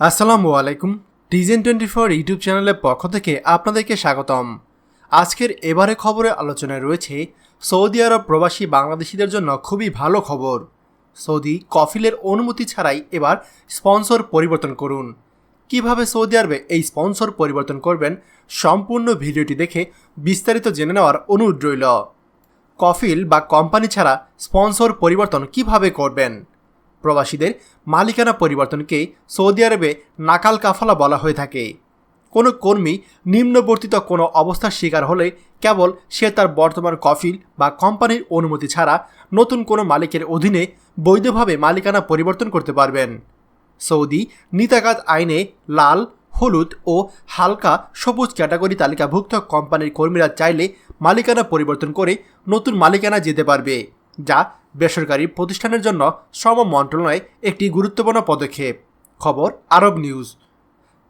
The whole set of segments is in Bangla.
আসসালামু আলাইকুম। টিজেন টোয়েন্টি ফোর ইউটিউব চ্যানেলের পক্ষ থেকে আপনাদেরকে স্বাগতম। আজকের এবারে খবরে আলোচনায় রয়েছে, সৌদি আরব প্রবাসী বাংলাদেশিদের জন্য খুবই ভালো খবর। সৌদি কফিলের অনুমতি ছাড়াই এবার স্পন্সর পরিবর্তন করুন। কীভাবে সৌদি আরবে এই স্পন্সর পরিবর্তন করবেন, সম্পূর্ণ ভিডিওটি দেখে বিস্তারিত জেনে নেওয়ার অনুরোধ রইল। কফিল বা কোম্পানি ছাড়া স্পন্সর পরিবর্তন কীভাবে করবেন? প্রবাসীদের মালিকানা পরিবর্তনকে সৌদি আরবে নাকাল কাফালা বলা হয়ে থাকে। কোনো কর্মী নিম্নবর্তিত কোনো অবস্থার শিকার হলে কেবল সে তার বর্তমান কফিল বা কোম্পানির অনুমতি ছাড়া নতুন কোনো মালিকের অধীনে বৈধভাবে মালিকানা পরিবর্তন করতে পারবেন। সৌদি নিতাকাত আইনে লাল, হলুদ ও হালকা সবুজ ক্যাটাগরি তালিকাভুক্ত কোম্পানির কর্মীরা চাইলে মালিকানা পরিবর্তন করে নতুন মালিকানা যেতে পারবে, যা বেসরকারি প্রতিষ্ঠানের জন্য শ্রম মন্ত্রণালয় একটি গুরুত্বপূর্ণ পদক্ষেপ। খবর, আরব নিউজ।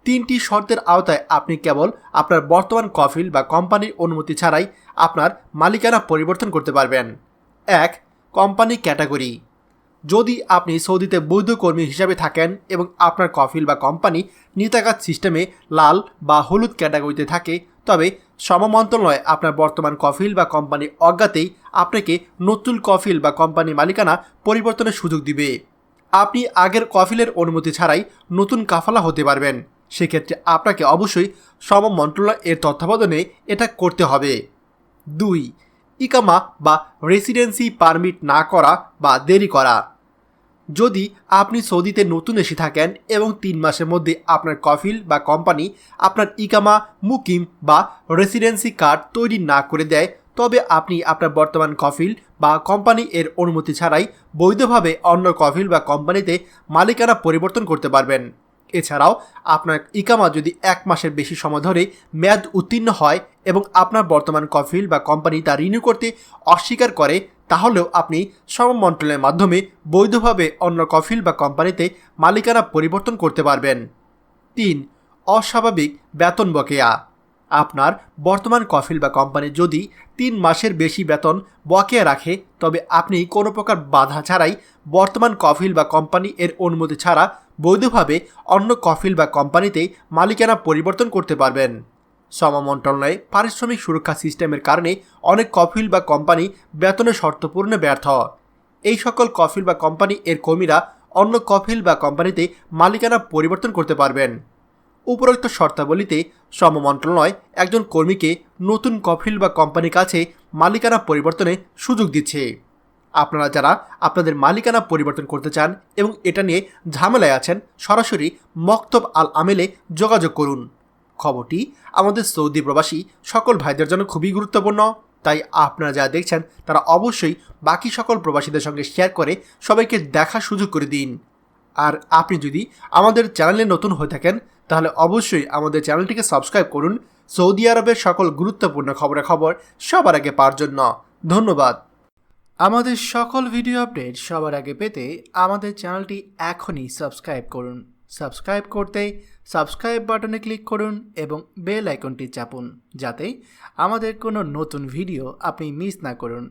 তিনটি শর্তের আওতায় আপনি কেবল আপনার বর্তমান কফিল বা কোম্পানির অনুমতি ছাড়াই আপনার মালিকানা পরিবর্তন করতে পারবেন। এক, কোম্পানি ক্যাটাগরি। যদি আপনি সৌদিতে বৈধ কর্মী হিসাবে থাকেন এবং আপনার কফিল বা কোম্পানি নিতাকাত সিস্টেমে লাল বা হলুদ ক্যাটাগরিতে থাকে, তবে শ্রম মন্ত্রণালয় আপনার বর্তমান কফিল বা কোম্পানি অজ্ঞাতেই আপনাকে নতুন কফিল বা কোম্পানি মালিকানা পরিবর্তনের সুযোগ দিবে। আপনি আগের কফিলের অনুমতি ছাড়াই নতুন কাফালা হতে পারবেন। সেক্ষেত্রে আপনাকে অবশ্যই শ্রম মন্ত্রণালয় এর তত্ত্বাবধানে এটা করতে হবে। দুই, ইকামা বা রেসিডেন্সি পারমিট না করা বা দেরি করা। যদি আপনি সৌদিতে নতুন এসে থাকেন এবং তিন মাসের মধ্যে আপনার কফিল বা কোম্পানি আপনার ইকামা, মুকিম বা রেসিডেন্সি কার্ড তৈরি না করে দেয় তবে আপনি আপনার বর্তমান কফিল বা কোম্পানি এর অনুমতি ছাড়াই বৈধভাবে অন্য কফিল বা কোম্পানিতে মালিকানা পরিবর্তন করতে পারবেন। এছাড়াও, আপনার ইকামা যদি এক মাসের বেশি সময় ধরে মেয়াদ উত্তীর্ণ হয় এবং আপনার বর্তমান কফিল বা কোম্পানি তা রিনিউ করতে অস্বীকার করে, তাহলেও আপনি মন্ত্রণালয়ের মাধ্যমে বৈধভাবে অন্য কফিল বা কোম্পানিতে মালিকানা পরিবর্তন করতে পারবেন। তিন, অস্বাভাবিক বেতন বকেয়া। আপনার বর্তমান কফিল বা কোম্পানি যদি তিন মাসের বেশি বেতন বকেয়া রাখে, তবে আপনি কোনো প্রকার বাধা ছাড়াই বর্তমান কফিল বা কোম্পানি এর অনুমতি ছাড়া বৈধভাবে অন্য কফিল বা কোম্পানিতে মালিকানা পরিবর্তন করতে পারবেন। শ্রম মন্ত্রণালয়ে পারিশ্রমিক সুরক্ষা সিস্টেমের কারণে অনেক কফিল বা কোম্পানি বেতনের শর্তপূর্ণে ব্যর্থ। এই সকল কফিল বা কোম্পানি এর কর্মীরা অন্য কফিল বা কোম্পানিতে মালিকানা পরিবর্তন করতে পারবেন। উপরোক্ত শর্তাবলীতে শ্রম মন্ত্রণালয় একজন কর্মীকে নতুন কফিল বা কোম্পানির কাছে মালিকানা পরিবর্তনে সুযোগ দিচ্ছে। আপনারা যারা আপনাদের মালিকানা পরিবর্তন করতে চান এবং এটা নিয়ে ঝামেলায় আছেন, সরাসরি মক্তব আল আমেলে যোগাযোগ করুন। খবরটি আমাদের সৌদি প্রবাসী সকল ভাইদের জন্য খুবই গুরুত্বপূর্ণ। তাই আপনারা যারা দেখছেন, তারা অবশ্যই বাকি সকল প্রবাসীদের সঙ্গে শেয়ার করে সবাইকে দেখার সুযোগ করে দিন। আর আপনি যদি আমাদের চ্যানেলে নতুন হয়ে থাকেন, তাহলে অবশ্যই আমাদের চ্যানেলটিকে সাবস্ক্রাইব করুন। সৌদি আরবের সকল গুরুত্বপূর্ণ খবরে খবর সবার আগে পাওয়ার জন্য ধন্যবাদ। আমাদের সকল ভিডিও আপডেট সবার আগে পেতে আমাদের চ্যানেলটি এখনই সাবস্ক্রাইব করুন। সাবস্ক্রাইব করতে সাবস্ক্রাইব বাটনে ক্লিক করুন এবং বেল আইকনটি চাপুন, যাতে আমাদের কোনো নতুন ভিডিও আপনি মিস না করুন।